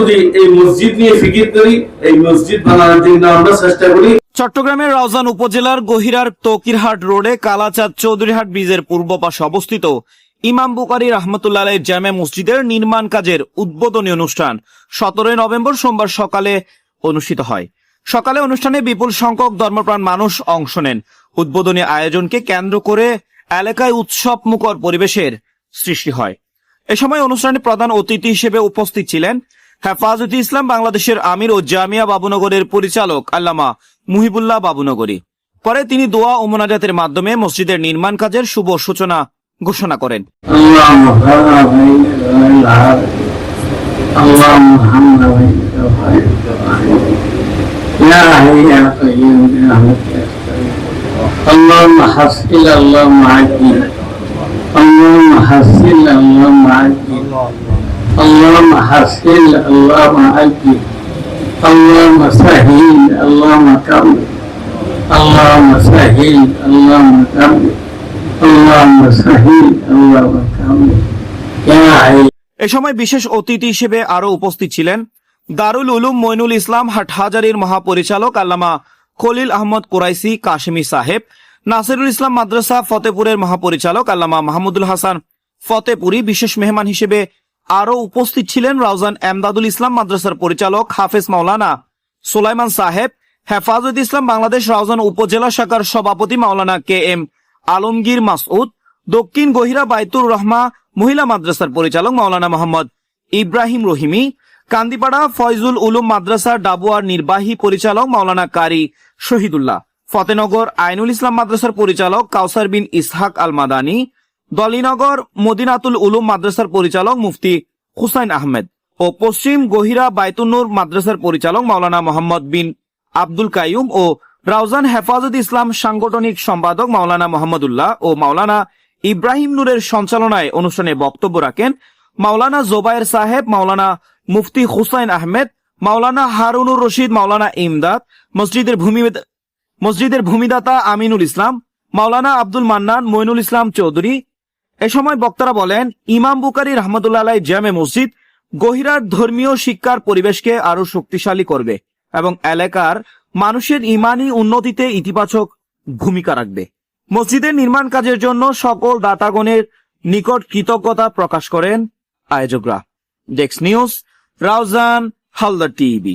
যদি এই মসজিদ নিয়ে ফিকির করি, এই মসজিদ বানানোর জন্য আমরা চেষ্টা করি। চট্টগ্রামের রাউজান উপজেলার গহিরার তকিরহাট রোডে কালাচাঁদ চৌধুরীহাট ব্রিজের পূর্ব পাশে অবস্থিত ইমাম বুকারি রহমতুল্লাহ জামে মসজিদের নির্মাণ কাজের উদ্বোধনী অনুষ্ঠান সতেরোই নভেম্বর সোমবার সকালে অনুষ্ঠিত হয়। সকালে অনুষ্ঠানে বিপুল সংখ্যক ধর্মপ্রাণ মানুষ অংশ নেন। উদ্বোধনী আয়োজনকে কেন্দ্র করে এলাকায় উৎসব মুখর পরিবেশের সৃষ্টি হয়। এ সময় অনুষ্ঠানে প্রধান অতিথি হিসেবে উপস্থিত ছিলেন হেফাজত ইসলাম বাংলাদেশের আমির ও জামিয়া বাবুনগরের পরিচালক আল্লামা মুহিবুল্লাহ বাবুনগরী পরে তিনি দোয়া ও মোনাজাতের মাধ্যমে মসজিদের নির্মাণ কাজের শুভ সূচনা ঘোষণা করেন اللهم فرج بينك وبين العالمين اللهم ارحمنا بينك وبين العالمين يا حي يا قيوم برحمتك استغيث اللهم حصل اللهم عجل اللهم حصل اللهم عجل اللهم حصل اللهم عجل اللهم سهل اللهم كمل اللهم سهل اللهم كمل اللهم سهل اللهم كمل يا حي এ সময় বিশেষ অতিথি হিসেবে আরো উপস্থিত ছিলেন দারুল উলুম মইনুল ইসলাম হাটহাজারির মহাপরিচালক আল্লামা খলিল আহমদ কুরাইসি কাশেমি সাহেব নাসিরুল ইসলাম মাদ্রাসা ফতেপুরের মহাপরিচালক আল্লামা মাহমুদুল হাসান ফতেপুরি বিশেষ মেহমান হিসেবে আরও উপস্থিত ছিলেন রাউজান এমদাদুল ইসলাম মাদ্রাসার পরিচালক হাফেজ মাওলানা সুলাইমান সাহেব, হেফাজত ইসলাম বাংলাদেশ রাউজান উপজেলা শাখার সভাপতি মাওলানা কে এম আলমগীর মাসউদ, দক্ষিণ গহিরা বাইতুর রহমা মহিলা মাদ্রাসার পরিচালক মাওলানা মোহাম্মদ ইব্রাহিম রহিমি, কান্দিপাড়া ফয়জুল উলুম মাদ্রাসার ডাবুয়ার নির্বাহী পরিচালক মাওলানা কারি শহীদুল্লাহ ফতেনগর আইনুল ইসলাম মাদ্রাসার পরিচালক কাউসার বিন ইসহাক আল মাদানী দলিনগর মদিনাতুল উলুম মাদ্রাসার পরিচালক মুফতি হুসাইন আহমেদ ও পশ্চিম গহিরা বাইতুন্নুর মাদ্রাসার পরিচালক মাওলানা মোহাম্মদ বিন আব্দুল কাইয়ুম ও রাউজান হেফাজত ইসলাম সাংগঠনিক সম্পাদক মাওলানা মোহাম্মদুল্লাহ ও মাওলানা ইব্রাহিম নূরের সঞ্চালনায় অনুষ্ঠানে বক্তব্য রাখেন মাওলানা জোবায়ের সাহেব, মাওলানা মুফতি হুসাইন আহমেদ, মাওলানা হারুনুর রশিদ, মাওলানা ইমদাদ, মসজিদের ভূমি মসজিদের ভূমিদাতা আমিনুল ইসলাম, মাওলানা আব্দুল মান্নান, মইনুল ইসলাম চৌধুরী এ সময় বক্তারা বলেন, ইমাম বুকারি রহমতুল্লাহ আলাই জামে মসজিদ গহিরার ধর্মীয় শিক্ষার পরিবেশকে আরও শক্তিশালী করবে এবং এলাকার মানুষের ইমানি উন্নতিতে ইতিবাচক ভূমিকা রাখবে। মসজিদের নির্মাণ কাজের জন্য সকল দাতাগণের নিকট কৃতজ্ঞতা প্রকাশ করেন আয়োজকরা। ডেক্স নিউজ, রাউজান, হালদার টিভি।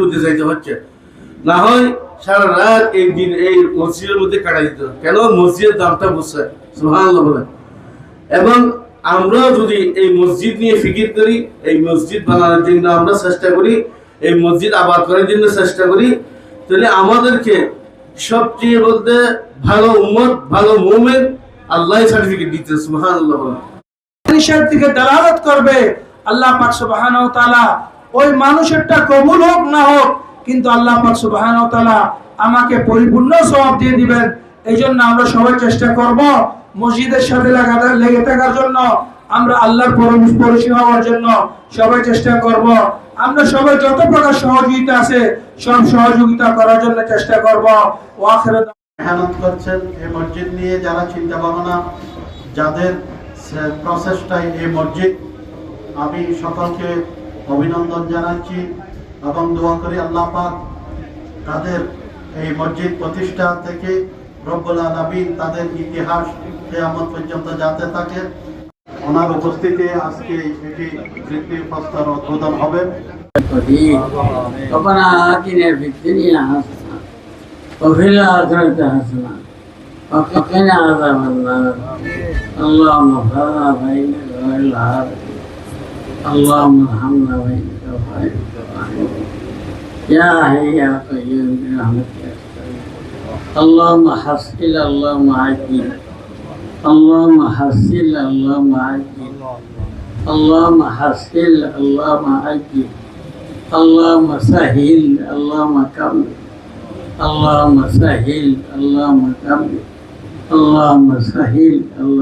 মধ্যে যাইতে হচ্ছে। না হয় সারা রাত এই দিন এই মসজিদের মধ্যে কেন? মসজিদের দামটা সুহান এবং আমরা যদি এই মসজিদ নিয়ে ফিকির করি, এই মসজিদ বানানোর জন্য আমরা চেষ্টা করি, এই মসজিদ আবাদ করার জন্য চেষ্টা করি, তাহলে আমাদেরকে সবচেয়ে বলতে ভালো উম্মত, ভালো মুভমেন্ট আল্লাহ সার্টিফিকেট দিতে সুহান মানুষের দালালত করবে। আল্লাহ পাক সুবহানাহু ওয়া তাআলা ওই মানুষেরটা কবুল হোক না হোক, কিন্তু আল্লাহ পাক সুবহানাহু আমাকে পরিপূর্ণ সওয়াব দিয়ে দিবেন। এই জন্য আমরা সবাই চেষ্টা করব মসজিদের সাথে লেগে থাকার জন্য, আমরা আল্লাহর পরিচয় হওয়ার জন্য সবাই চেষ্টা করব। আমরা সবাই যত প্রকার সহযোগিতা আছে, সব সহযোগিতা করার জন্য চেষ্টা করব। ওয়াখির মেহনত করছেন এই মসজিদ নিয়ে যারা চিন্তা ভাবনা যাদের প্রচেষ্টায় এই মসজিদ, আমি সকলকে অভিনন্দন জানাচ্ছি এবং দোয়া করি আল্লাহ পাক তাদের এই মসজিদ প্রতিষ্ঠা থেকে রব্বুল আলামিন তাদের ইতিহাস কেয়ামত পর্যন্ত যাতে থাকে ওনার উপস্থিতি আজকে এটি বৃত্তির প্রস্তর উদ্বোধন হবে قدير ربنا آتنا في الدنيا حسنة وفي الآخرة حسنة وقنا عذاب النار اللهم فرنا بينك وبين العالمين اللهم ارحمنا وبين العالمين يا حي يا قيوم برحمتك اللهم حصل اللهم عجل اللهم حسن اللهم عجل اللهم حسن اللهم عجل اللهم سهل اللهم كمل. اللهم سهل اللهم كمل. اللهم سهل اللهم